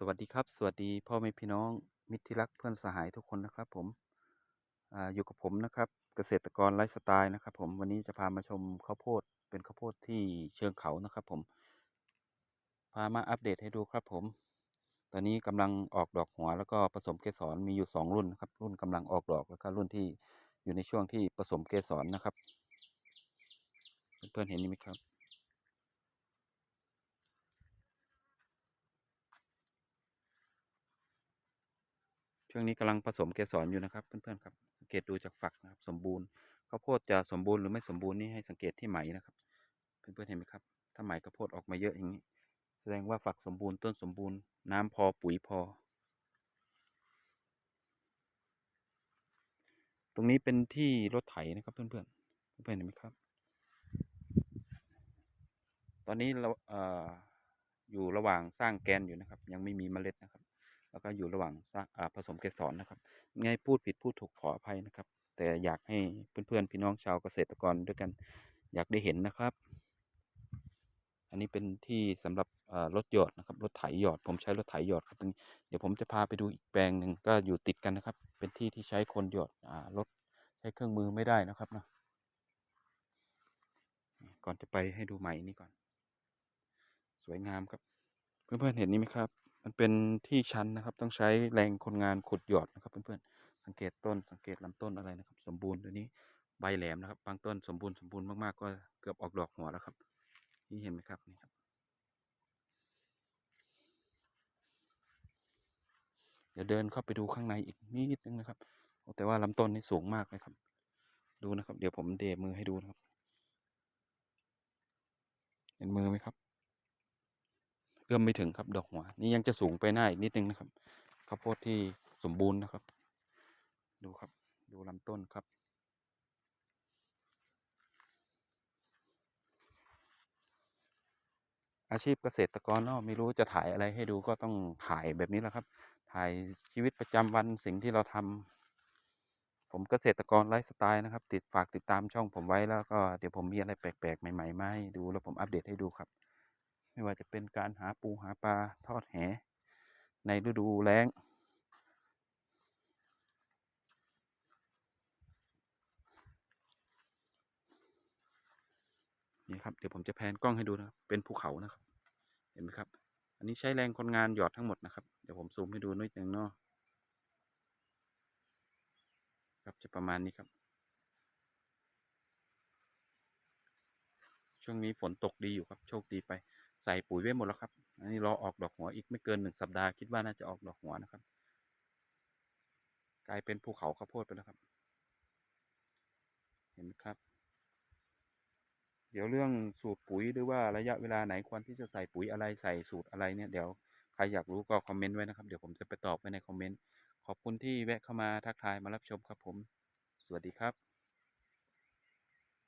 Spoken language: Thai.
สวัสดีครับ สวัสดีพ่อแม่พี่น้อง มิตรที่รักเพื่อนสหายทุกคนนะครับ ผมออยู่กับผมนะครับ เกษตรกรไลฟ์สไตล์นะครับ ผมวันนี้จะพามาชมข้าวโพดเป็นข้าวโพดที่เชิงเขานะครับ ผม พามาอัปเดตให้ดูครับ ผม ตอนนี้กำลังออกดอกหัว แล้วก็ผสมเกสรมีอยู่สองรุ่นนะครับ รุ่นกำลังออกดอกแล้วก็รุ่นที่อยู่ในช่วงที่ผสมเกสรนะครับ เพื่อนๆเห็นไหมครับ ช่วงนี้กำลังผสมเกสรอยู่นะครับเพื่อนๆครับสังเกตดูจากฝักนะครับ สมบูรณ์ข้าวโพดจะสมบูรณ์หรือไม่สมบูรณ์นี่ให้สังเกตที่ไหมนะครับ เพื่อนๆเห็นไหมครับ ถ้าไหมข้าวโพดออกมาเยอะอย่างนี้ แสดงว่าฝักสมบูรณ์ต้นสมบูรณ์น้ำพอปุ๋ยพอ ตรงนี้เป็นที่รถไถนะครับ เพื่อนๆเพื่อนๆเห็นไหมครับ ตอนนี้เราเอ่ออยู่ระหว่างสร้างแกนอยู่นะครับ ยังไม่มีเมล็ดนะครับ แล้วก็อยู่ระหว่างผสมเกสรนะครับไงพูดผิดพูดถูกขออภัยนะครับ แต่อยากให้เพื่อนๆพี่น้องชาวเกษตรกรด้วยกันอยากได้เห็นนะครับ อันนี้เป็นที่สำหรับรถหยอดนะครับรถไถหยอด ผมใช้รถไถหยอดครับตรงนี้เดี๋ยวผมจะพาไปดูอีกแปลงหนึ่งก็อยู่ติดกันนะครับ เป็นที่ที่ใช้คนหยอดอรถใช้เครื่องมือไม่ได้นะครับนะก่อนจะไปให้ดูใหม่นี่ก่อน สวยงามครับ เพื่อนๆเห็นนี่ไหมครับ มันเป็นที่ชันนะครับ ต้องใช้แรงคนงานขุดหยอดนะครับ เพื่อนๆ สังเกตต้นสังเกตลำต้นอะไรนะครับ สมบูรณ์ตัวนี้ใบแหลมนะครับ บางต้นสมบูรณ์สมบูรณ์มากๆ ก็เกือบออกดอกหัวแล้วครับ นี่เห็นไหมครับนี่ครับ เดี๋ยวเดินเข้าไปดูข้างในอีกนิดนึงนะครับ แต่ว่าลำต้นนี่สูงมากเลยครับ ดูนะครับ เดี๋ยวผมเดมือให้ดูนะครับ เห็นมือไหมครับ เอื้อมไม่ถึงครับ ดอกหัว นี่ยังจะสูงไปหน้าอีกนิดนึงนะครับข้าวโพดที่สมบูรณ์นะครับ ดูครับ ดูลำต้นครับ อาชีพเกษตรกรเนาะไม่รู้จะถ่ายอะไรให้ดูก็ต้องถ่ายแบบนี้แหละครับ ถ่ายชีวิตประจำวันสิ่งที่เราทำผมเกษตรกรไลฟ์สไตล์นะครับ ติดฝากติดตามช่องผมไว้แล้วก็เดี๋ยวผมมีอะไรแปลกๆ ใหม่ๆมาให้ดูแล้วผมอัปเดตให้ดูครับ ไม่ว่าจะเป็นการหาปูหาปลาทอดแห ในฤดูแล้ง นี่ครับ เดี๋ยวผมจะแพนกล้องให้ดูนะครับเป็นภูเขานะครับ เห็นไหมครับ อันนี้ใช้แรงคนงานหยอดทั้งหมดนะครับ เดี๋ยวผมซูมให้ดูนิดนึงเนาะครับจะประมาณนี้ครับ ช่วงนี้ฝนตกดีอยู่ครับ โชคดีไป ส่ปุ๋ยไว้หมดแล้วครับ อันนี้รอออกดอกหัวอีกไม่เกินหนึ่งสัปดาห์คิดว่าน่าจะออกดอกหัวนะครับ กลายเป็นภูเขาข้าวโพดไปแล้วครับ เห็นไหมครับ เดี๋ยวเรื่องสูตรปุ๋ยหรือว่าระยะเวลาไหนควรที่จะใส่ปุ๋ยอะไรใส่สูตรอะไรเนี่ยเดี๋ยวใครอยากรู้ก็คอมเมนต์ไว้นะครับ เดี๋ยวผมจะไปตอบไว้ในคอมเมนต์ขอบคุณที่แวะเข้ามาทักทายมารับชมครับผม สวัสดีครับ